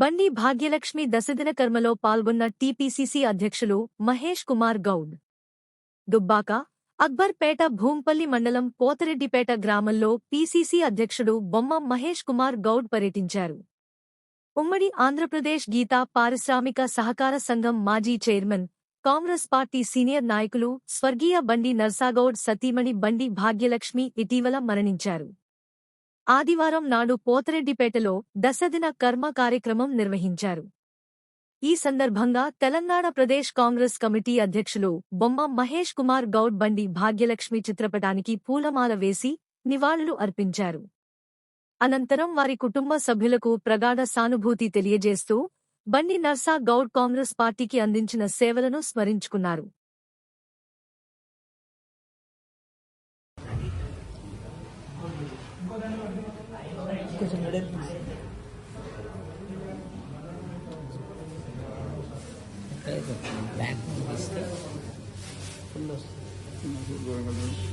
బండి భాగ్యలక్ష్మి దశదిన కర్మలో పాల్గొన్న టీపీసీసీ అధ్యక్షులు మహేష్ కుమార్ గౌడ్. దుబ్బాక అక్బర్పేట భూంపల్లి మండలం పోతరెడ్డిపేట గ్రామంలో పీసీసీ అధ్యక్షుడు బొమ్మ మహేష్ కుమార్ గౌడ్ పర్యటించారు. ఉమ్మడి ఆంధ్రప్రదేశ్ గీతా పారిశ్రామిక సహకార సంఘం మాజీ చైర్మన్ కాంగ్రెస్ పార్టీ సీనియర్ నాయకులు స్వర్గీయ బండి నర్సాగౌడ్ సతీమణి బండి భాగ్యలక్ష్మి ఇటీవల మరణించారు. ఆదివారం నాడు పోతరెడ్డిపేటలో దశదిన కర్మ కార్యక్రమం నిర్వహించారు. ఈ సందర్భంగా తెలంగాణ ప్రదేశ్ కాంగ్రెస్ కమిటీ అధ్యక్షులు బొమ్మ మహేష్ కుమార్ గౌడ్ బండి భాగ్యలక్ష్మి చిత్రపటానికి పూలమాల వేసి నివాళులు అర్పించారు. అనంతరం వారి కుటుంబ సభ్యులకు ప్రగాఢ సానుభూతి తెలియజేస్తూ బండి నర్సా గౌడ్ కాంగ్రెస్ పార్టీకి అందించిన సేవలను స్మరించుకున్నారు. కొంచెం వెడల్పు బ్యాక్ తీస్తే ఫుల్ వస్తుంది